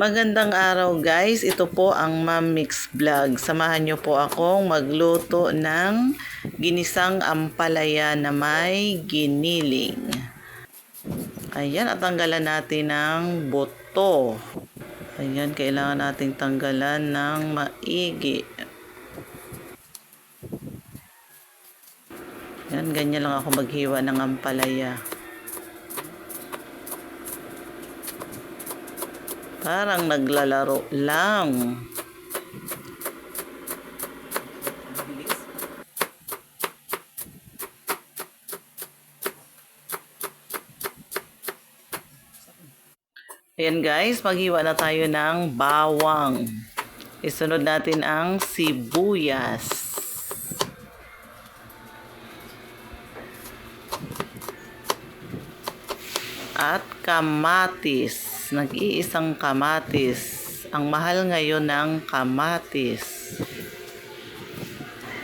Magandang araw guys, ito po ang Ma'am Mix Vlog. Samahan niyo po akong magluto ng ginisang ampalaya na may giniling. Ayan, at tanggalan natin ng buto. Ayan, kailangan nating tanggalan ng maigi. Ayan, ganyan lang ako maghiwa ng ampalaya. Parang naglalaro lang. Ayan guys, maghiwa na tayo ng bawang. Isunod natin ang sibuyas. At kamatis. Nag-iisang kamatis. Ang mahal ngayon ng kamatis.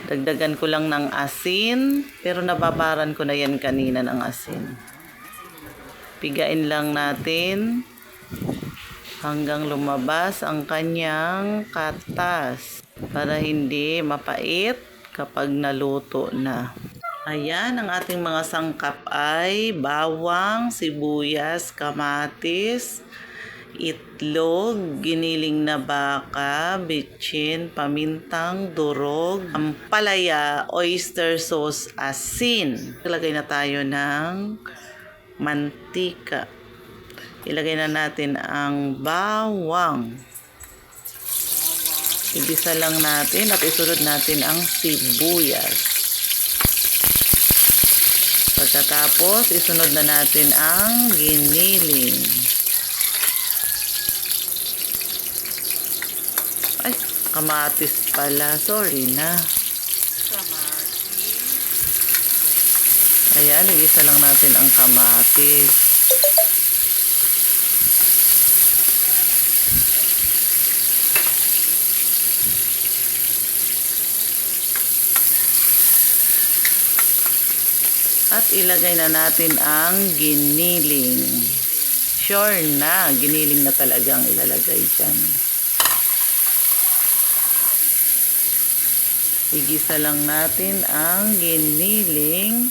Dagdagan ko lang ng asin, pero nababaran ko na yan kanina ng asin. Pigain lang natin hanggang lumabas ang kanyang katas para hindi mapait kapag naluto na. Ayan, ang ating mga sangkap ay bawang, sibuyas, kamatis, itlog, giniling na baka, bitchin, pamintang, durog, ampalaya, oyster sauce, asin. Ilagay na tayo ng mantika. Ilagay na natin ang bawang. Ibisa lang natin at isunod natin ang sibuyas. Pagkatapos, isunod na natin ang giniling. Ay, kamatis pala. Sorry na. Ayan, igisa lang natin ang kamatis. At ilagay na natin ang giniling. Sure na, giniling na talagang ilalagay dyan. Igisa lang natin ang giniling.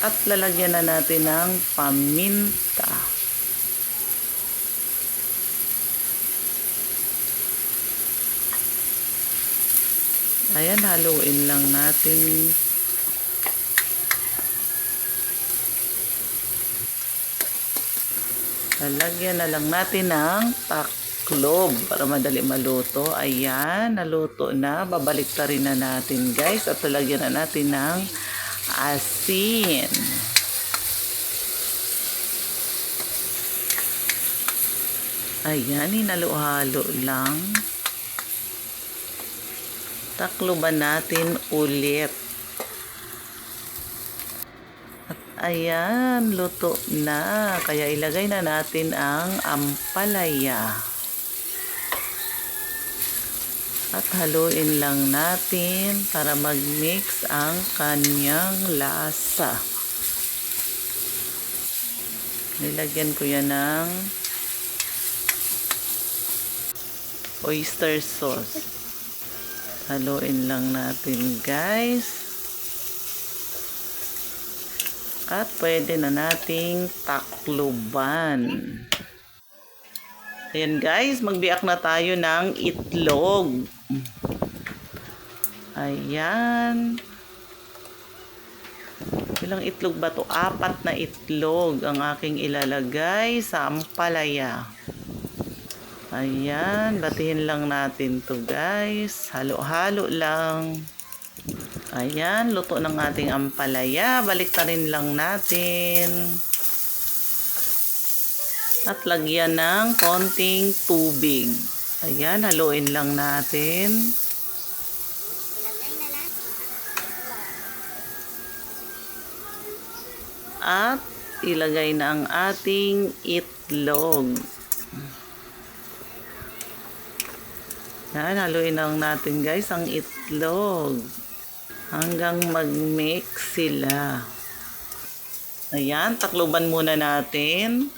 At lalagyan na natin ng paminta. Ayan, haluin lang natin. Lalagyan na lang natin ng taklob para madali maluto. Ayan, naluto na. Babalik ta rin na natin guys. At lalagyan na natin ng asin. Ayan, hinalo-halo lang takloban natin ulit. At ayan, luto na. Kaya ilagay na natin ang ampalaya. At haluin lang natin para mag-mix ang kanyang lasa. Nilagyan ko yan ng oyster sauce. Haluin lang natin guys. At pwede na nating takluban. Ayan guys, magbiak na tayo ng itlog. Ayan. Ilang itlog ba to? Apat na itlog ang aking ilalagay sa ampalaya. Ayan, batihin lang natin to guys. Halo-halo lang. Ayan, luto ng ating ampalaya. Balik rin lang natin. At lagyan ng konting tubig. Ayan, haluin lang natin. At ilagay na ang ating itlog. Yan, haluin lang natin guys ang itlog. Hanggang mag-mix sila. Ayan, takluban muna natin.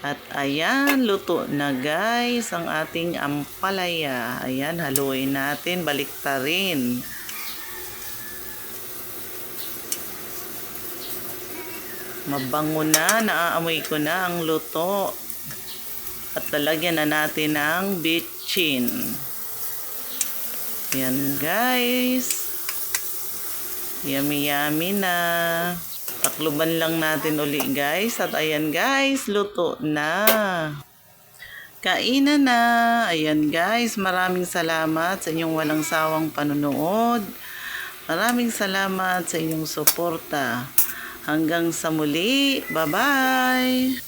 At ayan, luto na guys ang ating ampalaya. Ayan, haluin natin, baliktarin. Mabango na, naaamoy ko na ang luto. At lalagyan na natin ng bitchin. Ayan guys. Yummy yummy na. Takluban lang natin uli guys. At ayan guys, luto na. Kainan na. Ayan guys, maraming salamat sa inyong walang sawang panunood. Maraming salamat sa inyong suporta. Hanggang sa muli. Bye-bye!